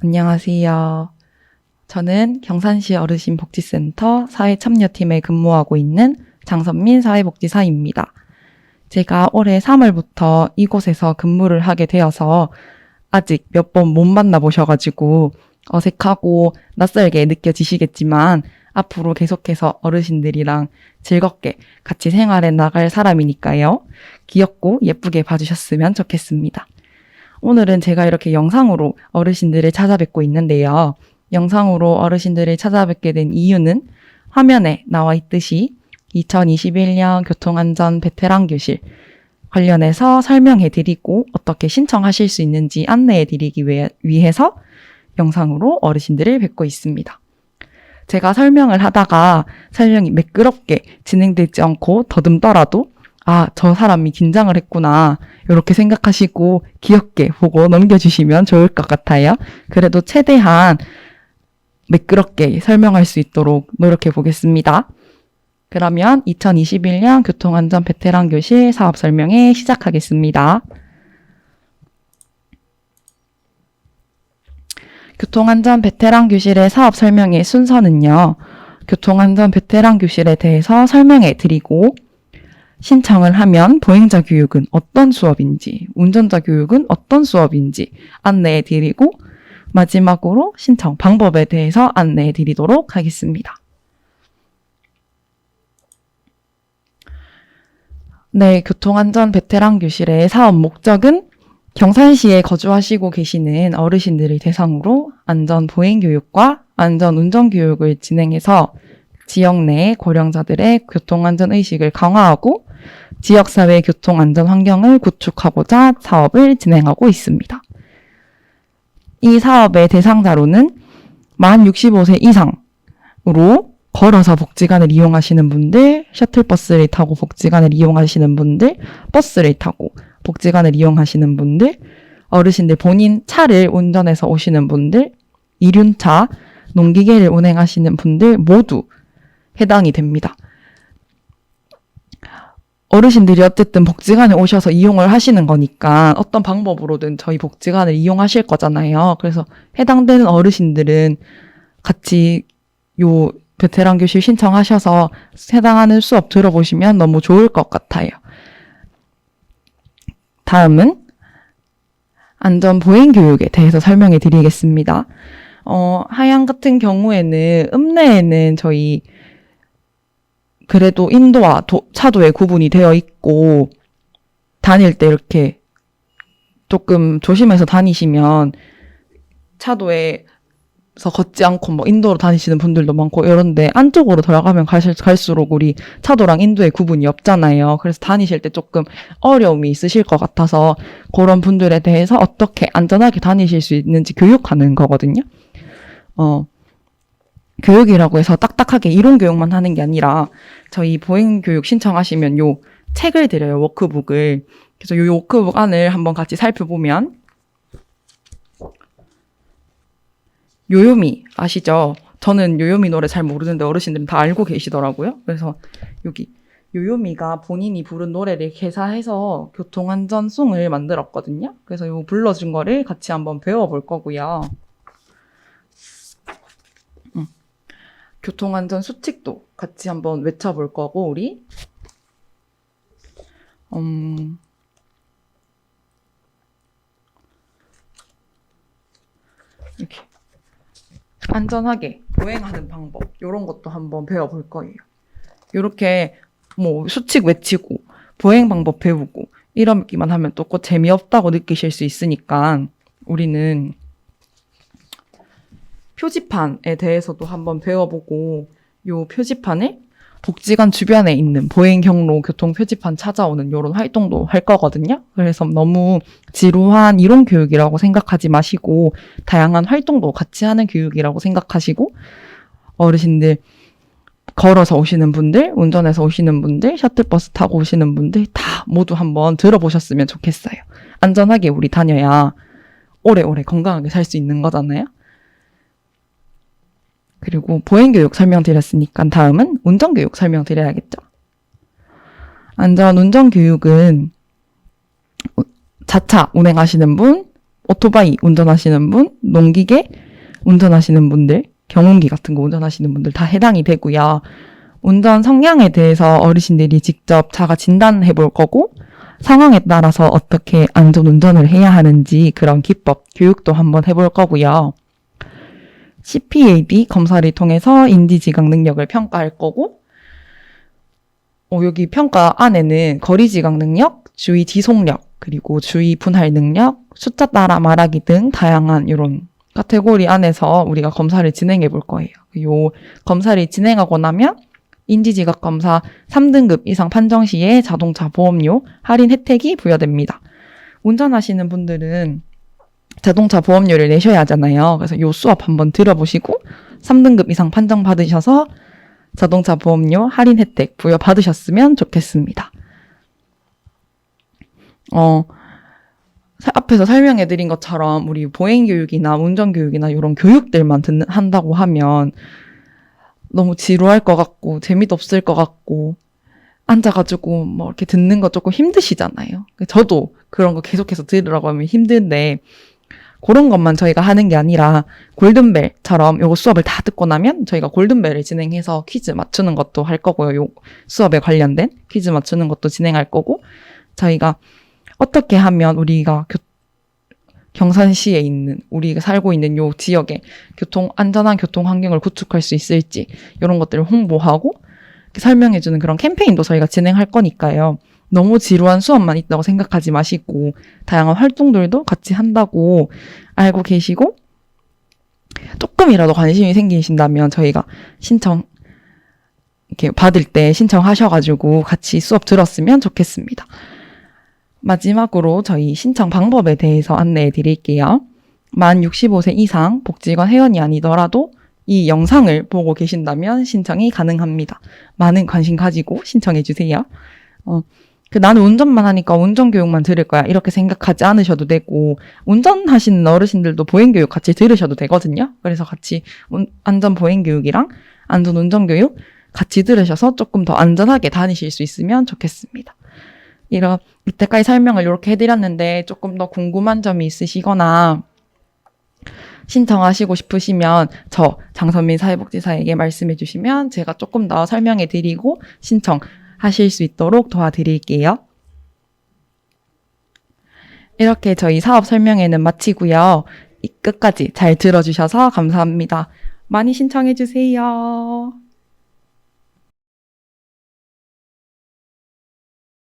안녕하세요. 저는 경산시 어르신복지센터 사회참여팀에 근무하고 있는 장선민 사회복지사입니다. 제가 올해 3월부터 이곳에서 근무를 하게 되어서 아직 몇 번 못 만나보셔가지고 어색하고 낯설게 느껴지시겠지만 앞으로 계속해서 어르신들이랑 즐겁게 같이 생활해 나갈 사람이니까요. 귀엽고 예쁘게 봐주셨으면 좋겠습니다. 오늘은 제가 이렇게 영상으로 어르신들을 찾아뵙고 있는데요. 영상으로 어르신들을 찾아뵙게 된 이유는 화면에 나와 있듯이 2021년 교통안전 베테랑 교실 관련해서 설명해 드리고 어떻게 신청하실 수 있는지 안내해 드리기 위해서 영상으로 어르신들을 뵙고 있습니다. 제가 설명을 하다가 설명이 매끄럽게 진행되지 않고 더듬더라도 아, 저 사람이 긴장을 했구나. 이렇게 생각하시고 귀엽게 보고 넘겨주시면 좋을 것 같아요. 그래도 최대한 매끄럽게 설명할 수 있도록 노력해 보겠습니다. 그러면 2021년 교통안전 베테랑 교실 사업 설명회 시작하겠습니다. 교통안전 베테랑 교실의 사업 설명의 순서는요. 교통안전 베테랑 교실에 대해서 설명해 드리고 신청을 하면 보행자 교육은 어떤 수업인지, 운전자 교육은 어떤 수업인지 안내해 드리고 마지막으로 신청 방법에 대해서 안내해 드리도록 하겠습니다. 네, 교통안전 베테랑 교실의 사업 목적은 경산시에 거주하시고 계시는 어르신들을 대상으로 안전 보행 교육과 안전 운전 교육을 진행해서 지역 내 고령자들의 교통안전 의식을 강화하고 지역사회 교통안전 환경을 구축하고자 사업을 진행하고 있습니다. 이 사업의 대상자로는 만 65세 이상으로 걸어서 복지관을 이용하시는 분들, 셔틀버스를 타고 복지관을 이용하시는 분들, 버스를 타고 복지관을 이용하시는 분들, 어르신들 본인 차를 운전해서 오시는 분들, 이륜차, 농기계를 운행하시는 분들 모두 해당이 됩니다. 어르신들이 어쨌든 복지관에 오셔서 이용을 하시는 거니까 어떤 방법으로든 저희 복지관을 이용하실 거잖아요. 그래서 해당되는 어르신들은 같이 요 베테랑 교실 신청하셔서 해당하는 수업 들어보시면 너무 좋을 것 같아요. 다음은 안전 보행 교육에 대해서 설명해 드리겠습니다. 어, 하양 같은 경우에는 읍내에는 저희 그래도 인도와 도, 차도에 구분이 되어 있고 다닐 때 이렇게 조금 조심해서 다니시면 차도에 서 걷지 않고 뭐 인도로 다니시는 분들도 많고 이런데 안쪽으로 들어가면 갈수록 우리 차도랑 인도의 구분이 없잖아요. 그래서 다니실 때 조금 어려움이 있으실 것 같아서 그런 분들에 대해서 어떻게 안전하게 다니실 수 있는지 교육하는 거거든요. 어, 교육이라고 해서 딱딱하게 이론 교육만 하는 게 아니라 저희 보행 교육 신청하시면 요 책을 드려요. 워크북을. 그래서 요 워크북 안을 한번 같이 살펴보면 요요미 아시죠? 저는 요요미 노래 잘 모르는데 어르신들은 다 알고 계시더라고요. 그래서 여기 요요미가 본인이 부른 노래를 개사해서 교통안전송을 만들었거든요. 그래서 요 불러준 거를 같이 한번 배워볼 거고요. 교통안전 수칙도 같이 한번 외쳐볼 거고, 우리. 음, 이렇게. 안전하게 보행하는 방법, 이런 것도 한번 배워볼 거예요. 이렇게 뭐 수칙 외치고, 보행 방법 배우고, 이러기만 하면 또 꼭 재미없다고 느끼실 수 있으니까, 우리는 표지판에 대해서도 한번 배워보고 요 표지판에 복지관 주변에 있는 보행 경로 교통 표지판 찾아오는 요런 활동도 할 거거든요. 그래서 너무 지루한 이론 교육이라고 생각하지 마시고 다양한 활동도 같이 하는 교육이라고 생각하시고 어르신들 걸어서 오시는 분들, 운전해서 오시는 분들, 셔틀버스 타고 오시는 분들 다 모두 한번 들어보셨으면 좋겠어요. 안전하게 우리 다녀야 오래오래 건강하게 살 수 있는 거잖아요. 그리고 보행교육 설명드렸으니까 다음은 운전교육 설명드려야겠죠. 안전 운전교육은 자차 운행하시는 분, 오토바이 운전하시는 분, 농기계 운전하시는 분들, 경운기 같은 거 운전하시는 분들 다 해당이 되고요. 운전 성향에 대해서 어르신들이 직접 자가 진단해 볼 거고, 상황에 따라서 어떻게 안전 운전을 해야 하는지 그런 기법, 교육도 한번 해볼 거고요. CPAD 검사를 통해서 인지 지각 능력을 평가할 거고, 어, 여기 평가 안에는 거리 지각 능력, 주의 지속력, 그리고 주의 분할 능력, 숫자 따라 말하기 등 다양한 이런 카테고리 안에서 우리가 검사를 진행해 볼 거예요. 요 검사를 진행하고 나면 인지지각 검사 3등급 이상 판정 시에 자동차 보험료 할인 혜택이 부여됩니다. 운전하시는 분들은 자동차 보험료를 내셔야 하잖아요. 그래서 요 수업 한번 들어보시고 3등급 이상 판정 받으셔서 자동차 보험료 할인 혜택 부여 받으셨으면 좋겠습니다. 어, 사- 앞에서 설명해 드린 것처럼 우리 보행 교육이나 운전 교육이나 이런 교육들만 듣는, 한다고 하면 너무 지루할 것 같고 재미도 없을 것 같고 앉아가지고 뭐 이렇게 듣는 거 조금 힘드시잖아요. 저도 그런 거 계속해서 들으라고 하면 힘든데 그런 것만 저희가 하는 게 아니라 골든벨처럼 요거 수업을 다 듣고 나면 저희가 골든벨을 진행해서 퀴즈 맞추는 것도 할 거고요. 요 수업에 관련된 퀴즈 맞추는 것도 진행할 거고 저희가 어떻게 하면 우리가 교- 경산시에 있는 우리가 살고 있는 요 지역에 교통 안전한 교통 환경을 구축할 수 있을지 이런 것들을 홍보하고 설명해주는 그런 캠페인도 저희가 진행할 거니까요. 너무 지루한 수업만 있다고 생각하지 마시고 다양한 활동들도 같이 한다고 알고 계시고 조금이라도 관심이 생기신다면 저희가 신청 이렇게 받을 때 신청하셔가지고 같이 수업 들었으면 좋겠습니다. 마지막으로 저희 신청 방법에 대해서 안내해 드릴게요. 만 65세 이상 복지관 회원이 아니더라도 이 영상을 보고 계신다면 신청이 가능합니다. 많은 관심 가지고 신청해 주세요. 어, 그 나는 운전만 하니까 운전 교육만 들을 거야. 이렇게 생각하지 않으셔도 되고 운전하시는 어르신들도 보행 교육 같이 들으셔도 되거든요. 그래서 같이 운- 안전 보행 교육이랑 안전 운전 교육 같이 들으셔서 조금 더 안전하게 다니실 수 있으면 좋겠습니다. 이런 이때까지 설명을 이렇게 해드렸는데 조금 더 궁금한 점이 있으시거나 신청하시고 싶으시면 저 장선민 사회복지사에게 말씀해 주시면 제가 조금 더 설명해 드리고 신청 하실 수 있도록 도와드릴게요. 이렇게 저희 사업 설명회는 마치고요. 이 끝까지 잘 들어주셔서 감사합니다. 많이 신청해 주세요.